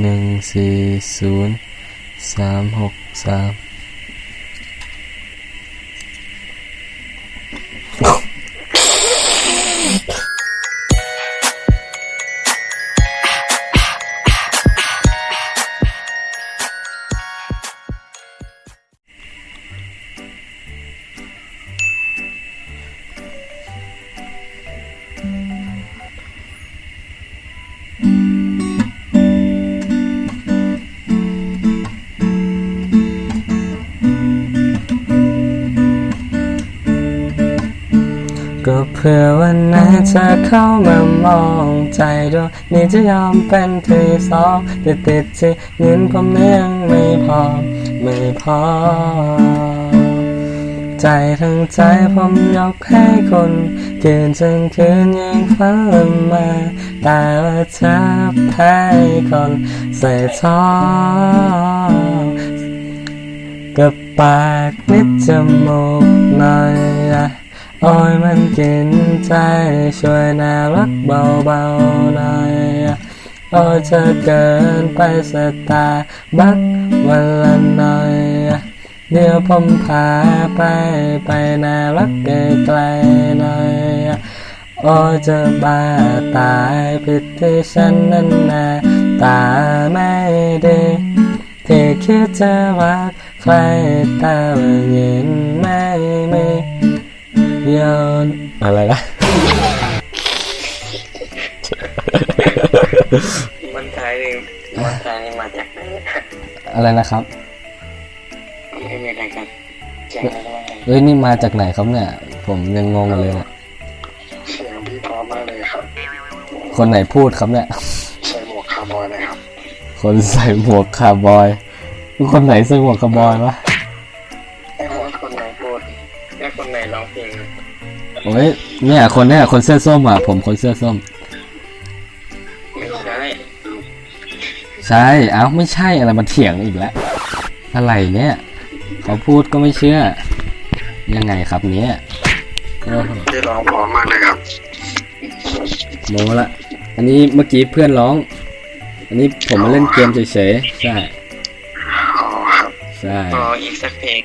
หนึ่งสี่ศูนย์สามหกสาม ก็เพื่อวันไหนเธอเข้ามามองใจดวงนี้จะยอมเป็นที่สองแต่ติดที่เงินผมยังไม่พอ ไม่พอ ใจทั้งใจผมยกให้คุณคืนทั้งคืนยังฝันมา แต่ว่าเธอแพ้คนใส่ท้อกับปากนิดจมูกหน่อยอะ โอ้ยมันกินใจช่วยน่ารักเบาๆหน่อยโอ้ยเธอเกินไปสตาบักวันละหน่อยเดี๋ยวผมพาไปไปน่ารักไกลๆหน่อยโอ้จะบ้าตายผิดที่ฉันนั้นนาตาไม่ดีที่คิดจะรักใครแต่ว่ายินไม่มี ยนอะไรนะมันไทยนี่มันไทยนี่มาจากไหนอะไรนะครับไม่มีอะไรกันแจ้งอะไรบ้างเอ้ยนี่มาจากไหนครับเนี่ย ผมยังงงอยู่เลยเนี่ยเสียงพี่พร้อมมากเลยครับ คนไหนพูดครับเนี่ยใส่หมวกคาร์บอยนะครับ คนใส่หมวกคาร์บอยคนไหนใส่หมวกคาร์บอยวะ พูดไอ้คนไหนร้องเพลงโอ้ยเนี่ยคนเนี่ยคนเสื้อส้มอะ ผมคนเสื้อส้ม ไม่ใช่ใช่เอ้าไม่ใช่อะไรมาเถียงอีกแล้วอะไรเนี่ยเขาพูดก็ไม่เชื่อ ยังไงครับเนี่ยโอ้โหพี่ร้องพร้อมมากเลยครับ โมละ อันนี้เมื่อกี้เพื่อนร้อง อันนี้ผมมาเล่นเกมเฉยๆใช่อ๋อครับ ใช่รออีกสักเพลง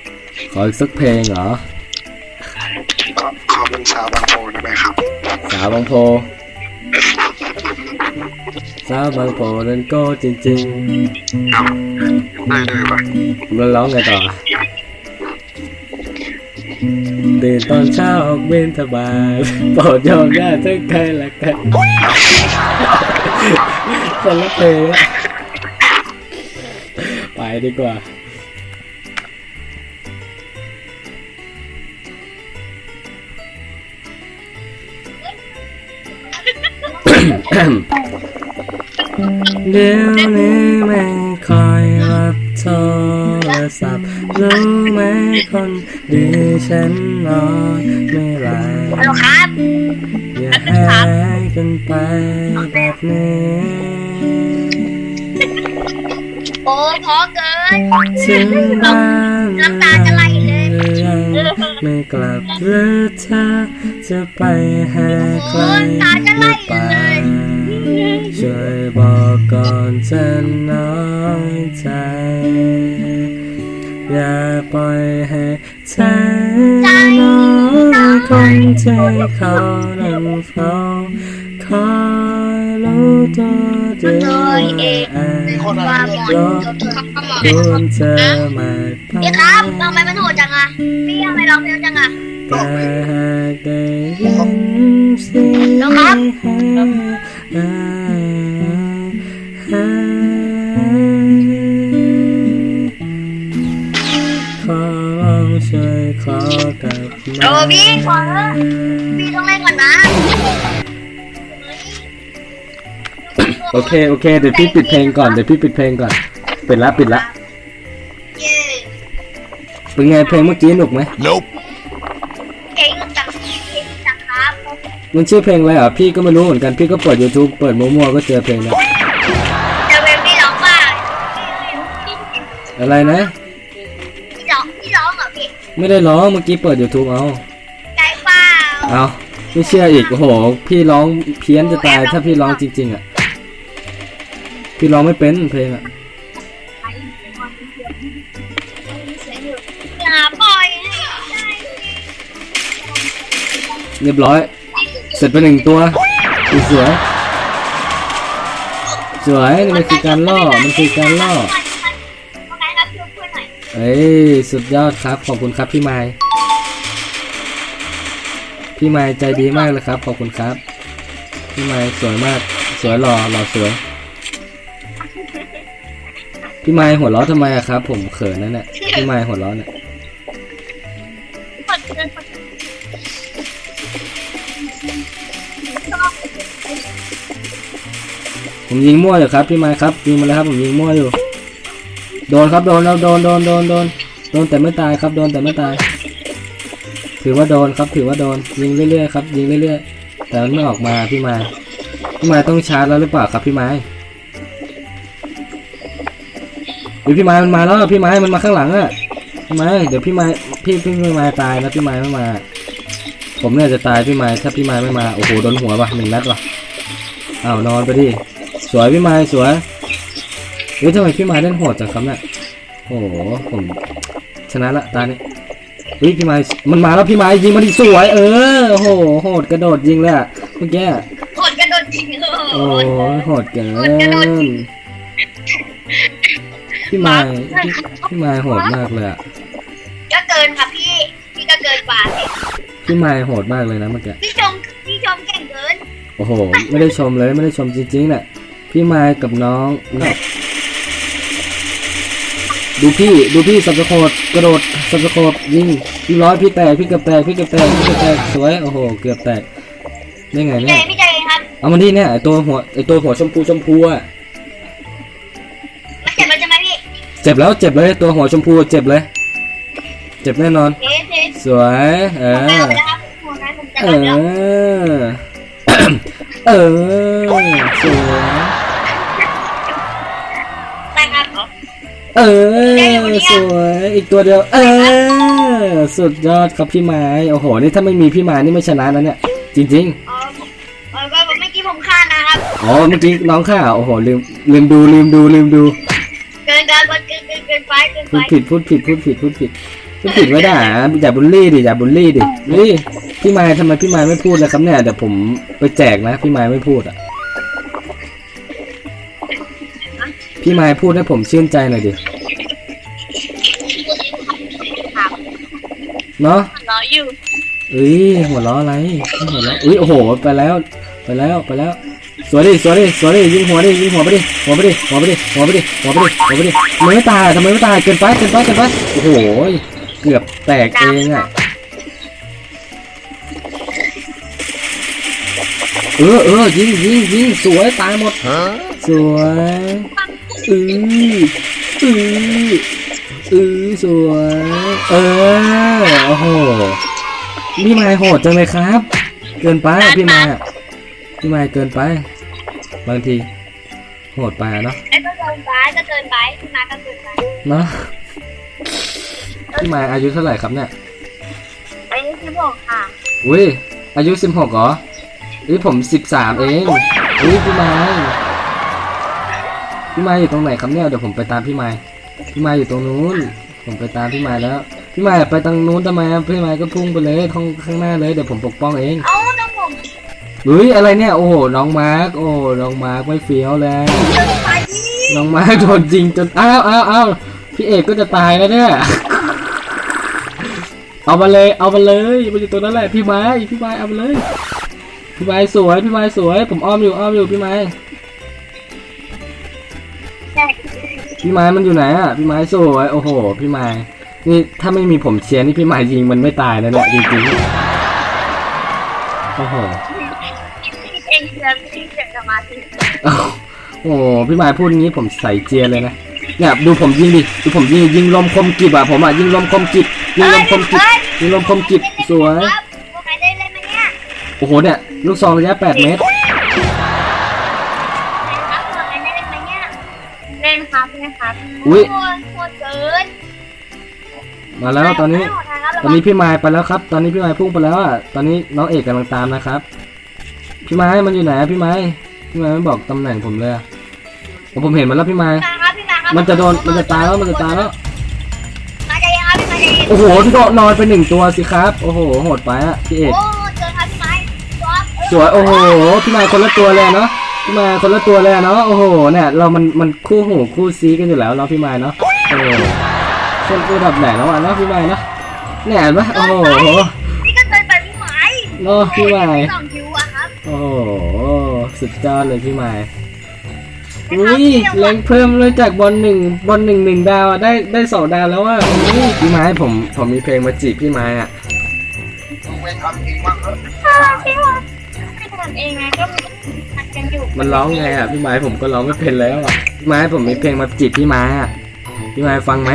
ขออีกสักเพลงเหรอก็ขอเป็นสาวบางโพได้ไหมครับ สาวบางโพ สาวบางโพนั่นก็จริงครับได้ด้วยปะๆมันร้องไงต่อ ตื่นตอนเช้าออกบินทบาทโปรดยอมญาติทั้งใครและกันคนละเพลงละไปดีกว่า เดี๋ยวนี้ไม่คอยรับโทรศัพท์รู้ไหมคนดีฉันนอนไม่หลับฮัลโหลครับอย่าหายกันไปแบบนี้โอ้พอเกินถึงบ้านน้ำตาจะไหลเลยหรือยังไม่กลับหรือเธอจะไปหาใครโอ้น้ำตาจะไหลหรือเปล่าเลย ช่วยบอกก่อนจะน้อยใจ อย่าปล่อยให้ใจน้อยคนที่เขานั่งเฝ้าคอยรู้ตัวดีวยเองอ่านว่าบครับหมดคุณเธอไมาไปพี่ครับทำไมมันโหดจังอะพี่ทำไมร้องเพลงจังอะแต่หากได้ยินเสียง แล้วครับอ่าอ่าขอร้องช่วยขอกลับมาโอ้พี่ขอเถอะพี่ต้องเล่นก่อนนะโอเค โอเค เดี๋ยวพี่ปิดเพลงก่อน เดี๋ยวพี่ปิดเพลงก่อน ปิดละ ปิดละ เย้เป็นไงเพลงเมื่อกี้หนุกไหมเมันชื่อเพลงอะไรอะพี่ก็ไม่รู้เหมือนกันพี่ก็เปิด YouTube เปิดมั่วๆก็เจอเพลงนะจะเป็นพี่ร้องว่าอะไรนะ พี่ร้องพี่ร้องเหรอพี่ไม่ได้ร้องเมื่อกี้เปิด YouTube เอาใจเปล่าเอาไม่เชื่ออีกโอ้โห พี่ร้องเพี้ยนจะตายถ้าพี่ร้องจริง ๆอะพี่ร้องไม่เป็นเพลงอะอย่าปล่อยให้ได้เรียบร้อย เสร็จไปหนึ่งตัวสวยสวยนี่มันคือการล่อ มันคือการล่อเพื่อนหน่อยเอ้ยสุดยอดครับ ขอบคุณครับพี่ไม้พี่ไม้ใจดีมากเลยครับ ขอบคุณครับ พี่ไม้สวยมาก สวยหล่อหล่อสวย พี่ไม้หัวเราะทำไมอะครับ ผมเขินนั่นแหละพี่ไม้หัวเราะเนี่ย ผมยิงมั่วอยู่ครับพี่ไม้ครับยิงมาแล้วครับผมยิงมั่วอยู่ โดนครับโดนแล้วโดนโดนโดนโดนโดนแต่ไม่ตายครับโดนแต่ไม่ตาย ถือว่าโดนครับถือว่าโดนยิงเรื่อยๆครับยิงเรื่อยๆแต่มันไม่ออกมาพี่ไม้พี่ไม้ต้องชาร์จแล้วหรือเปล่าครับพี่ไม้เฮ้ยพี่ไม้มันมาแล้วพี่ไม้มันมาข้างหลังอะพี่ไม้เดี๋ยวพี่ไม้พี่พี่ไม้ตายนะพี่ไม้ไม่มา ผมเนี่ยจะตายพี่ไม้ถ้าพี่ไม้ไม่มาโอ้โหโดนหัวป่ะหนึ่งนัดว่ะอ้าวนอนไปดิ สวยพี่ไม้สวยเฮ้ยทำไมพี่ไม้เล่นโหดจังครับเนี่ยโอ้โหผมชนะละตานี้เฮ้ยพี่ไม้มันมาแล้วพี่ไม้ยิงมาดิสวยเออโอ้โหโหดกระโดดยิงเลยอะเมื่อกี้อะกดกระโดดทิ้งเลโอ้ยโหโหดเกินโหดกระโดดจริงพี่ไม้พี่พี่ไม้โหดมากเลยอะก็เกินค่ะพี่พี่ก็เกินกว่าสิพี่ไม้โหดมากเลยนะเมื่อกี้พี่ชมพี่ชมเก่งเกินโอ้โห ไม่ได้ชมเลยไม่ได้ชมจริงๆน่ะ พี่ไม้กับน้องแบบดูพี่ดูพี่สับสะโคดกระโดดสับสะโคดยิงพี่ร้อยพี่แตกพี่เกือบแตกพี่เกือบแตกพี่เกือบแตกสวยโอ้โหเกือบแตกได้ไงพี่เนี่ใจยพี่ใจเองครับเอามาที่เนี่ยไอตัวหัวไอตัวหัวชมพูชมพูอะมันเจ็บแล้วใช่ไหมพี่เจ็บแล้วเจ็บเลยตัวหัวชมพูเจ็บเลย เจ็บแน่นอนเทสเทสสวยเอผมไม่อเอาไปแล้วครับหัวนั้นผมจะเอรับแล้วอเออสวย เออสวยอีกตัวเดียว เออ สุดยอดครับพี่ไม้โอ้โหนี่ถ้าไม่มีพี่ไม้นี่ไม่ชนะนะเนี่ยจริงอ๋อเออก็เมื่อกี้ผมฆ่านะครับๆอ๋อเมื่อกี้น้องข้าโอ้โหลืมลืมดูลืมดูลืมดูเกินการเกินเกินเกินไปเกินพูไปดผิดพูดผิดพูดผิดพูดผิดพูดผิดไม่ได้อะอย่าบูลลี่ดิอย่าบูลลี่ดินี่พี่ไม้ทำไมพี่ไม้ไม่พูดเลยครับเนี่ยเดี๋ยวผมไปแจกนะพี่ไม้ไม่พูดอะ พี่ไม้พูดให้ผมชื่นใจหน่อยดิเนาะรออยู่เอ้ยหัวล้ออะไรหัวล้ออุ้ยโอ้โหไปแล้วไปแล้วไปแล้ว สวยดิสวยดิสวยดิยิงหัวดิยิงหัวไปดิหัวไปดิหัวไปดิหัวไปดิหัวไปดิหัวไปดิทำไมไม่ตายทำไมไม่ตายเกินไปเกินไปเกินไปโอ้โหเกือบแตกเองอะเออเออยิงยิงยิงสวยตายหมดสวย อืออืออือสวย เออ โอ้โห พี่ไม้โหดจังเลยครับ เกินไปอะพี่ไม้อะพี่ไม้เกินไป บางที โหดไปอะเนาะไอ้ก็เกินไปก็เกินไปพี่มาก็เกินไปเนาะพี่ไม้อายุเท่าไหร่ครับเนี่ยไอ้ที่บอกค่ะอุ้ยอายุสิบหกเหรออุ้ยผมสิบสามเองอุ้ยพี่ไม้ พี่ไม้อยู่ตรงไหนครับเนี่ยเดี๋ยวผมไปตามพี่ไม้พี่ไม้อยู่ตรงนู้น ผมไปตามพี่ไม้แล้ว พี่ไม้ไปตรงนู้นทำไมอะพี่ไม้ก็พุ่งไปเลยท้องข้างหน้าเลยเดี๋ยวผมปกป้องเองเอ้าต้องผมเฮ้ยอะไรเนี่ยโอ้โหน้องมาร์กโอ้โหน้องมาร์กไม่เฟี้ยวเลยไปน้องมาร์กโดนจริงจนอ้าวอ้าวอ้าวพี่เอกก็จะตายแล้วเนี่ยเอามาเลยเอามาเลยมันอยู่ตรงนั้นแหละพี่ไม้พี่ไม้เอามาเลยพี่ไม้สวยพี่ไม้สวย ผมอ้อมอยู่อ้อมอยู่พี่ไม้ พี่ไม้มันอยู่ไหนอะพี่ไม้สวยโอ้โห พี่ไม้นี่ถ้าไม่มีผมเชียร์นี่พี่ไม้ยิงมันไม่ตายนะเนี่ยจริงๆโอ้โหเองเสียพี่เสียสมาธิอ้าวโอ้โหพี่หมายพูดงี้ผมใส่เจียเลยนะเนี่ยดูผมยิงดิดูผมยิงยิงลมคมกิบอะผมอะยิงลมคมกิบยิงลมคมกิบยิงลมคมกิบสวยครับพวกใครได้เล่นไหมเนี่ยโอ้โหเนี่ยลูกซองระยะ 8 เมตร นครับเล่นครับอุ๊ยโโหดเกินมาแล้วตอนนี้ ตอนนี้พี่ไม้ไปแล้วครับ ตอนนี้พี่ไม้พุ่งไปแล้วอะ ตอนนี้น้องเอกกำลังตามนะครับ พี่ไม้มันอยู่ไหนอะพี่ไม้พี่ไม้ไม่บอกตำแหน่งผมเลยอะผมเห็นมันแล้วพี่ไม้มาครับพี่มาครับมันจะโดน มันจะตายแล้ว มันจะตายแล้ว มาใจเย็นครับพี่มาใจเย็นโอ้โหโดนนอนไปหนึ่งตัวสิครับ โอ้โหโหดไปอะพี่เอก โอ้เจอครับพี่ไม้ตัวสวย โอ้โห พี่ไม้คนละตัวเลยอะเนาะ พี่ไม้คนละตัวเลยอะเนาะโอ้โหเนี่ยเรามันมันคู่หูคู่ซีกันอยู่แล้วเนาะพี่ไม้เนาะเออคนระดับไหนแล้วอะเนาะพี่ไม้เนาะเนี่ยเห็นปะโอ้โหนี่ก็เคยไปพี่ไม้เนาะพี่ไม้สองคิวอะครับโอ้โหสุดยอดเลยพี่ไม้อุ้ยแรงเพิ่มเลยจากบอลหนึ่งบอลหนึ่งหนึ่งดาวอะได้ได้สองดาวแล้วว่าพี่ไม้ผมผมมีเพลงมาจีบพี่ไม้อะมึงไปทำจริงมั้งเถอะพี่ไม้ไม่ทำเองไงก็มัน กันอยู่มันร้องไงอะพี่ไม้ผมก็ร้องไม่เป็นแล้วอะพี่ไม้ผมมีเพลงมาจีบพี่ไม้อะพี่ไม้ฟังไหม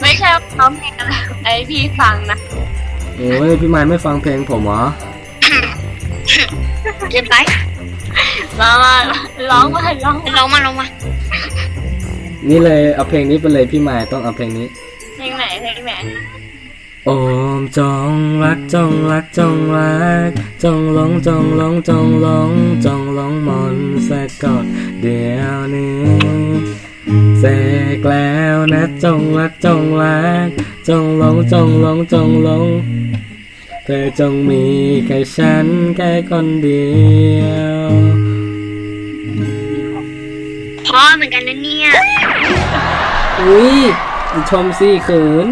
ไม่ใช่ร้องเพลงอะไรไอพี่ฟังนะโอ้ยพี่ไม้ไม่ฟังเพลงผมเหรอเกินไปมามาร้องมาร้องลงมาลงมานี่เลยเอาเพลงนี้ไปเลยพี่ไม้ต้องเอาเพลงนี้ โอมจงรักจงรักจงรัก จงหลงจงหลงจงหลงจงหลงมนต์สะกดเดี๋ยวนี้เสกแล้วนะจงรักจงรัก จงหลงจงหลงจงหลงเธอจงมีแค่ฉันแค่คนเดียวพอเหมือนกันนะเนี่ยอุ้ยชมสิเขิน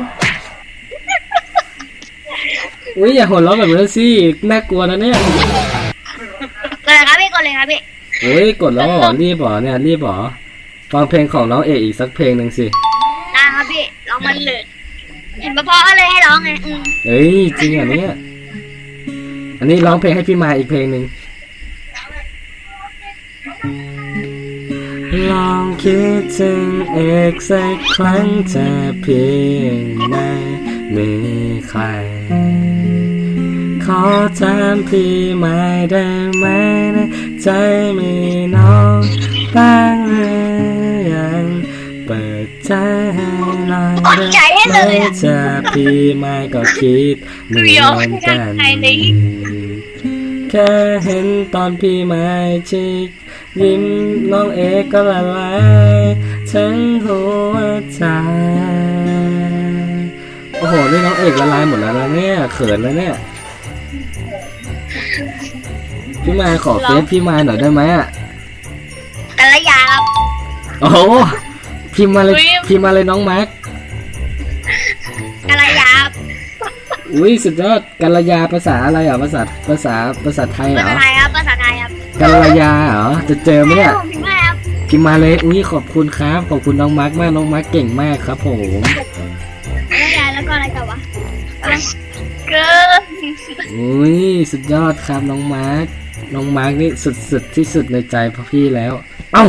อุ้ยอย่าหัวเราะแบบนั้นสิน่ากลัวนะเนี่ยกดเลยครับพี่กดเลยครับพี่อุ้ยกดแล้วเหรอรีบเหรอเนี่ยรีบเหรอฟังเพลงของน้องเอกอีกสักเพลงหนึ่งสิได้ครับพี่ร้องมันเลย เห็นพ่อก็เลยให้ร้องไงอืมเอ้ยจริงเหรอเนี่ยอันนี้ร้องเพลงให้พี่มาอีกเพลงหนึ่งลองคิดถึงเอกสักครั้งจะเพียงไม่มีใคร ขอถามพี่ไม่ได้ไหมในใจมีน้องบ้างหรือยังเปิดใจให้หน่อยกดใจให้เลยอะจะพี่ไม่ก็คิดเหมือนกัน แค่เห็นตอนพี่ไม่ชิก ยิ้มน้องเอกก็ละลายทั้งหัวใจ โอ้โห นี่น้องเอกละลายหมดแล้วนะเนี่ย เขินแล้วเนี่ย พี่มายขอเฟซพี่มายหน่อยได้ไหมอะกันละยาครับ โอ้โหพิมพ์มาเลยพิมพ์มาเลยน้องแม็ก กันละยาครับอุ้ยสุดยอดกัลยาภาษาอะไรอะภาษาภาษาภาษาไทยเหรภาษาอไทยครับภาษาไทยครับกัลยาเหรอจะเจอไหมเนี่ยผมพิมพ์ให้ครับพิมพ์มาเลยอุ้ยขอบคุณครับขอบคุณน้องมาร์กมากน้องมาร์กเก่งมากครับผมกันละยาแล้วก็อะไรต่อวะเกินอุ้ยสุดยอดครับน้องมาร์ก น้องมาร์กนี่สุดสุดที่สุดในใจพ่อพี่แล้ว เอ้า